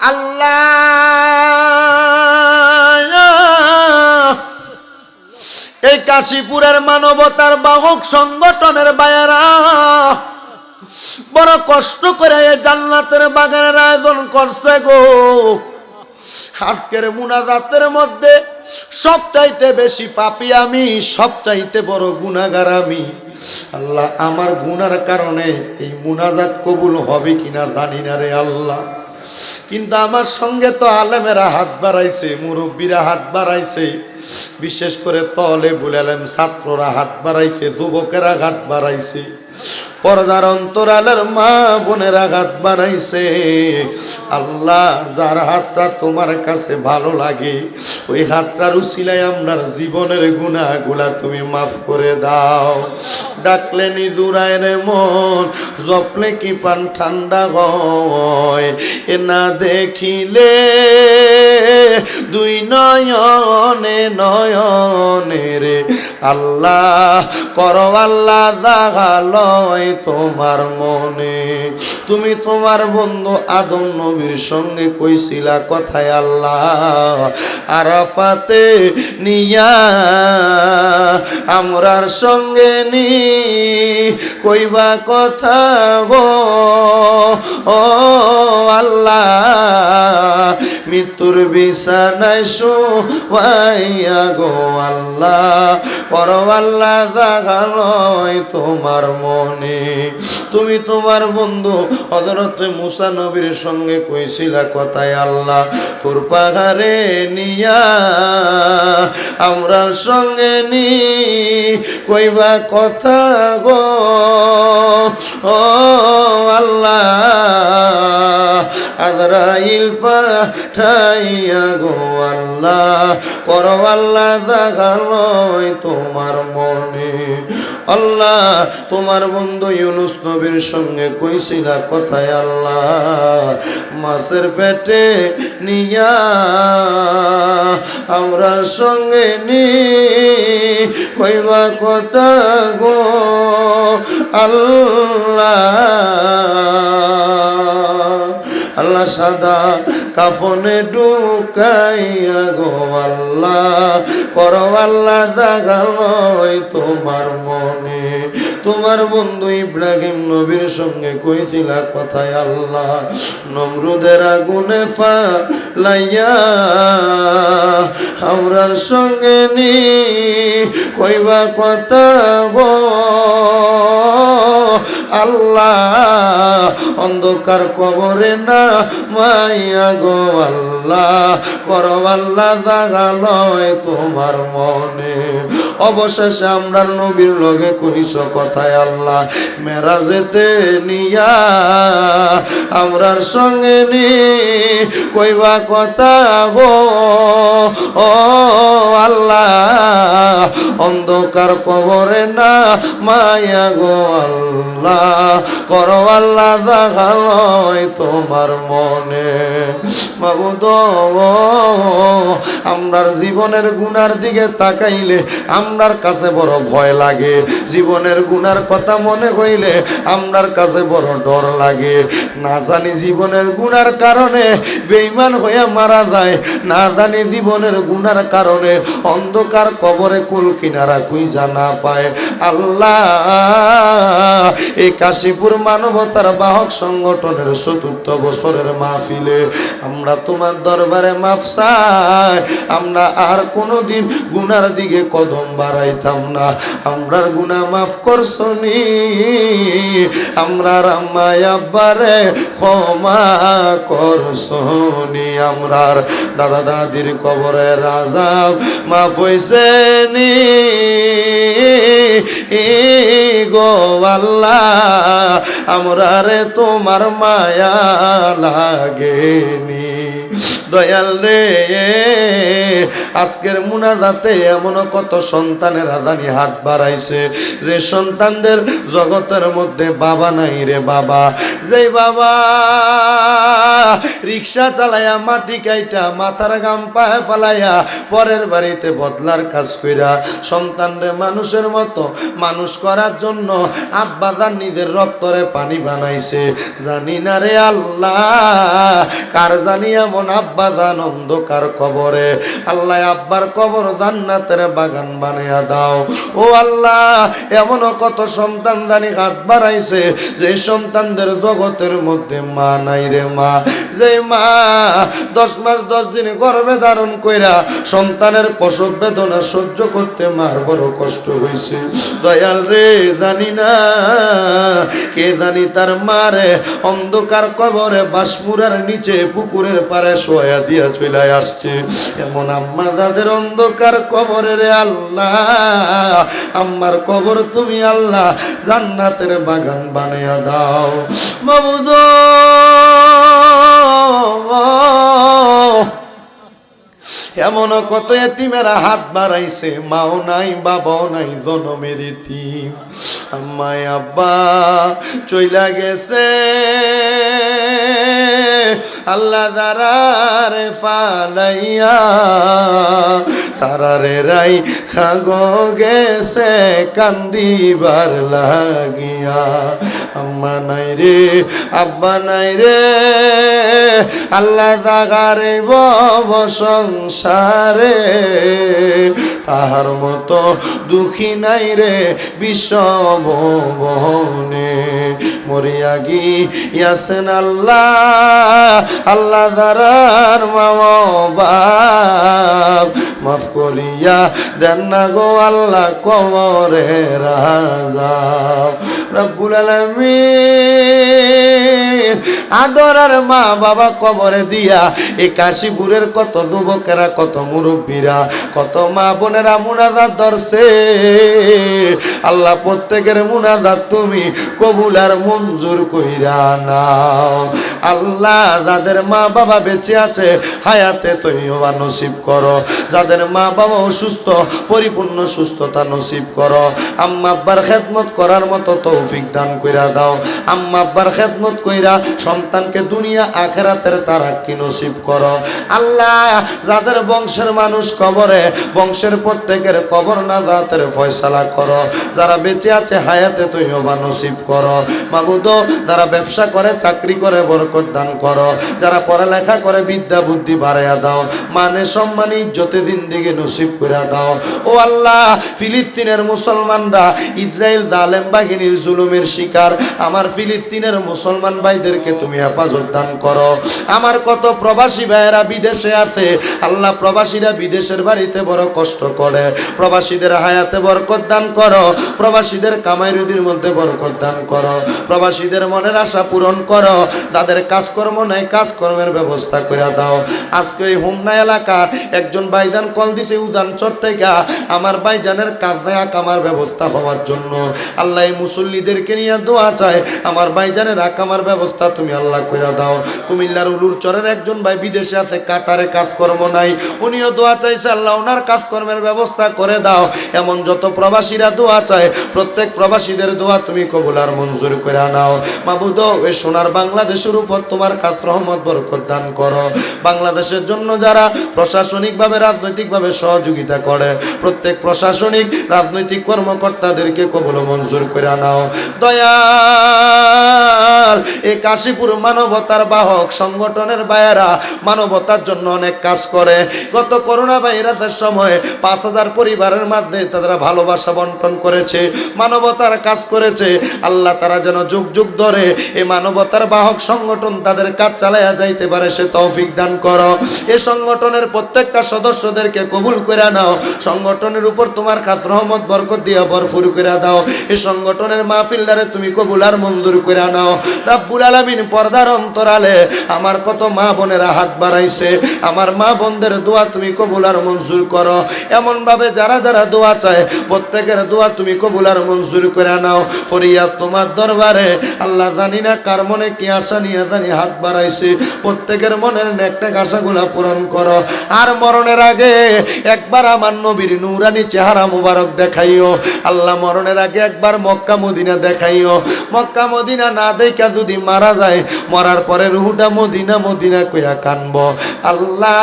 আল্লাহ। এই কাশীপুরের মানবতার বাহক সংগঠনের বায়ারা, বড় কষ্ট করে জান্নাতের বাগানের আয়োজন করছে গো। আজকের মুনাজাতের মধ্যে সবচাইতে বেশি পাপি আমি, সবচাইতে বড় গুণাগার আমি। আল্লাহ, আমার গুনার কারণে এই মুনাজাত কবুল হবে কিনা জানি না রে আল্লাহ। কিন্তু আমার সঙ্গে তো আলেমেরা হাত বাড়াইছে, মুরব্বীরা হাত বাড়াইছে। বিশেষ করে তলে বুলালেম ছাত্ররা হাত বাড়াইছে, যুবকেরা হাত বাড়াইছে। পর্দার অন্তরালের মা বোনেরা হাত বানাইছে আল্লাহ, যার হাতটা তোমার কাছে ভালো লাগে, ওই হাতটার উচিলাই আপনার জীবনের গুণাগুলা তুমি মাফ করে দাও। ডাকলে নিজুরায় রে মন, জপলে কি পান ঠান্ডা হয়? এ না দেখিলে দুই নয়নে নয়নে রে আল্লাহ, করো আল্লাহ দাগালয় তোমার মনে। তুমি তোমার বন্ধু আদম নবীর সঙ্গে কইছিলা কথায় আল্লাহ, আরাফাতে নিয়া আমরার সঙ্গে নি, কইবা কথা গো, ও আল্লাহ। মৃত্যুর বিছানায় শুয়াইয়া গো আল্লাহ। করো জাগালয় তোমার মনে। তুমি তোমার বন্ধু হজরত মুসা নবীর সঙ্গে কইছিলা কথায় আল্লাহ, তোর পাহাড়ে নিয়া আমরার সঙ্গে নি, কইবা কথা গো। ও আল্লাহ আদরাইল পাঠাইয়া গো আল্লাহ করো আল্লাহ দেখালয় তোমার মনে। আল্লাহ, তোমার বন্ধু ইউনুস নবীর সঙ্গে কইছিলা কথায় আল্লাহ, মাছের পেটে নিয়া আমরা সঙ্গে নি। কইবা কথা গো আল্লাহ। আল্লাহ সাদা কাফনে ঢুকাইয়া গো আল্লাহ। করো আল্লাহ জাগালয় তোমার মনে। তোমার বন্ধু ইব্রাহিম নবীর সঙ্গে কইছিলা কথায় আল্লাহ, নমরুদের আগুনে ফা লাইয়া আমরার সঙ্গে নি কইবা কথা গো। আল্লাহ অন্ধকার কবরে না, মাইয়া গো আল্লাহ, করো আল্লাহ জাগালয় তোমার মনে। অবশেষে আমরা নবীর লগে কইস কথায় আল্লাহ, মেরাজেতে নিয়া আমরার সঙ্গে নি, কইবা কথা গো, ও আল্লাহ, অন্ধকার কবরে না মায়া গো আল্লাহ, করো আল্লাহ দেখালয় তোমার মনে। মাবুদ আমরার জীবনের গুনার দিকে তাকাইলে আমরার কাছে বড় ভয় লাগে। জীবনের গুনার কথা মনে হইলে আমরার কাছে বড় ডর লাগে। না জানি জীবনের গুনার কারণে বেইমান হইয়া মারা যায়, না জানি জীবনের গুনার কারণে অন্ধকার কবরে কুল কিনারা কুই জানা পায়। আল্লাহ এই কাশীপুর মানবতার বাহক সংগঠনের চতুর্থ বছরের মাহফিলে আমরা তোমার দরবারে মাফ চাই। আমরা আর কোনোদিন গুনার দিকে কদম বাড়াইতাম না। আমরার গুনা মাফ করছনি আমরা রাম্মায় আব্বারে ক্ষমা করছনি আমরার দাদা দাদির কবরে রাজা মাফ হইছে নি। গো আল্লাহ আমরা রে তোমার মায়া লাগেনি। দয়াল রে। আজকের মুনাজাতে এমন কত সন্তানের আদানি হাত বাড়াইছে। যে সন্তানদের জগতের মধ্যে বাবা নাই রে বাবা। যেই বাবা রিক্সা চালাইয়া মাটি কাইটা, মাথার গাম পায়ে ফালাইয়া, পরের বাড়িতে বদলার কাজ কইরা সন্তানরে মানুষের মতো মানুষ করার জন্য আব্বাজান নিজের রক্তরে পানি বানাইছে। জানি না রে আল্লাহ, কার জানি এমন আব্বাজান অন্ধকার কবরে। আল্লাহ, আব্বার কবর জান্নাতের বাগান বানিয়া দাও। ও আল্লাহ, এমনও কত সন্তান জানি হাত বাড়াইছে, যে সন্তানদের জগতের মধ্যে মা নাই রে মা। যে মা দশ মাস দশ দিন গর্ভে ধারণ কইরা সন্তানের প্রসব বেদনা সহ্য করতে মার বড় কষ্ট হয়েছে দয়াল রে, জানি না, কে জানি তার মারে অন্ধকার কবরে বাসমুরার নিচে পুকুরের পারে শোয়া। দিয়া চলে আসছে। এমন আম্মা যাদের অন্ধকার কবরে রে আল্লাহ, আম্মার কবর তুমি আল্লাহ, জান্নাতের বাগান বানিয়ে দাও। মাবুদ এমন কত এতিমেরা হাত বাড়াইছে, মাও নাই, বাবাও নাই, জনমের এতিম। আম্মাই, আব্বা, চইলা গেছে। আল্লাহ দারারে ফালাইয়া, তারারে রাই খাগ গেছে, কান্দিবার লাগিয়া। আম্মা নাই রে, আব্বা নাই রে। আল্লাহ জাগারে বব সংসারে। তাহার মতো দুঃখী নাই রে বিশ্বভবনে মরিয়া গিয়াছেন আল্লাহ আল্লাহ দারার মামা বাপ। মাফ করিয়া দেন না গো আল্লাহ কবরে রাজা। রব্বুল আলামিন। আদরার মা বাবা কবরে দিয়া। এই কাশীপুরের কত যুবকেরা, কত মুরব্বীরা, কত মা বোনেরা মুনাজাত ধরছে। আল্লাহ, প্রত্যেকের মুনাজাত তুমি কবুল আর মঞ্জুর কইরা নাও। আল্লাহ, যাদের মা বাবা বেঁচে আছে, হায়াতে তৈবা নসিব করো। যাদের মা বাবা অসুস্থ, পরিপূর্ণ সুস্থতা নসিব করো। আম্মা আব্বার খেদমত করার মতো তৌফিক দান কইরা দাও। আম্মা আব্বার খেদমত কইরা সন্তানকে দুনিয়া আখেরাতের তারা কি নসিব করো। আল্লাহ, যাদের বংশের মানুষ কবরে, বংশের প্রত্যেকের কবর না জাতের ফয়সালা করো। যারা বেঁচে আছে হায়াতে তৈবা নসিব করো। মাবুদ যারা ব্যবসা করে, চাকরি করে, বরকত দান করো। যারা পড়ালেখা করে, বিদ্যা, বুদ্ধি বাড়াইয়া দাও। মানে সম্মান, ইজ্জতে জিন্দিগি নসিব করে দাও। ও আল্লাহ, ফিলিস্তিনের মুসলমানরা ইসরায়েল জালেম বাহিনীর জুলুমের শিকার। আমার ফিলিস্তিনের মুসলমান ভাইদেরকে তুমি হেফাজত দান করো। আমার কত প্রবাসী ভাইয়েরা বিদেশে আছে, আল্লাহ প্রবাসীরা বিদেশের বাড়িতে বড় কষ্ট করে। প্রবাসীদের হায়াতে বরকত দান করো, প্রবাসীদের কামাই রুজির মধ্যে বরকত দান করো। প্রবাসীদের মনের আশা পূরণ করো তাদের কাজকর্ম নাই কাজকর্মের ব্যবস্থা করে দাও। আজকে এই হোমনা এলাকার একজন ভাইজান কল দিছে, উজান চর থেকে আমার ভাইজানের কাজ নাই আকামার ব্যবস্থা হওয়ার জন্য। আল্লাহ মুসল্লিদেরকে নিয়ে দোয়া চায়, আমার ভাইজানের আকামার ব্যবস্থা তুমি আল্লাহ করে দাও। কুমিল্লার উলুর চরের একজন ভাই বিদেশে আছে, কাতারে কাজকর্ম নাই। উনিও দোয়া চাইছে, আল্লাহ ওনার কাজকর্মের ব্যবস্থা করে দাও। এমন যত প্রবাসীরা দোয়া চায়, প্রত্যেক প্রবাসীদের দোয়া তুমি কবুল আর মঞ্জুর করে নাও। মাবুদ এ সোনার বাংলাদেশের উপর তোমার কাজ রহমত, বরকত দান করো। বাংলাদেশের জন্য যারা প্রশাসনিকভাবে, রাজনৈতিকভাবে সহযোগিতা করে, প্রত্যেক প্রশাসনিক, রাজনৈতিক কর্মকর্তাদেরকে কবুল মঞ্জুর করে নাও। দয়াল এই কাশীপুর মানবতার বাহক সংগঠনের বায়েরা মানবতার জন্য অনেক কাজ করে। গত করোনা ভাইরাসের সময় পাঁচ হাজার পরিবারের মধ্যে তারা ভালোবাসা বন্টন করেছে, মানবতার কাজ করেছে। আল্লাহ তারা যেন যুগ যুগ ধরে এই মানবতার বাহক সংগঠন তাদের কাজ চালাইয়া যাইতে পারে, সে তৌফিক দান করো। এ সংগঠনের প্রত্যেকটা সদস্যদেরকে কবুল করে নাও। সংগঠনের উপর তোমার খাস রহমত, বরকত দিয়া ভরপুর করে দাও। এই সংগঠনের মাহফিলদারে তুমি কবুল আর মঞ্জুর করে নাও। রাব্বুল আলামিন আলামিন পর্দার অন্তরালে আমার কত মা বোনেরা হাত বাড়াইছে। আমার মা বোনদের দোয়া তুমি কবুল আর মঞ্জুর করো। এমন ভাবে যারা যারা দোয়া চায়, প্রত্যেকের দোয়া তুমি কবুল আর মঞ্জুর করে নাও। ফরিয়াদ তোমার দরবারে, আল্লাহ জানি না কার মনে কি আশা নিয়ে জানি হাত বাড়াইছে। প্রত্যেকের মনের নেকটেক আশাগুলা পূরণ করো। আর মরণের আগে একবার আমার নবীর নুরানি চেহারা মুবারক দেখাইও। আল্লাহ মরণের আগে একবার মক্কা মদিনা দেখাইও। মক্কা মদিনা না দেখা যদি মারা যায়, মরার পরে রুহুটা মদিনা মদিনা কইয়া কানব। আল্লাহ,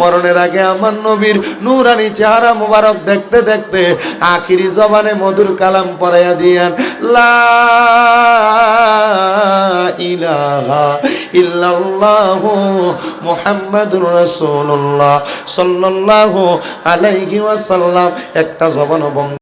মরণের আগে আমার নবীর নুরানি চেহারা মুবারক দেখতে দেখতে আখিরি জবানে মধুর কালাম পড়াইয়া দিয়ান সাল্লাল্লাহু আলাইহি ওয়াসাল্লাম। একটা জবান বন্ধ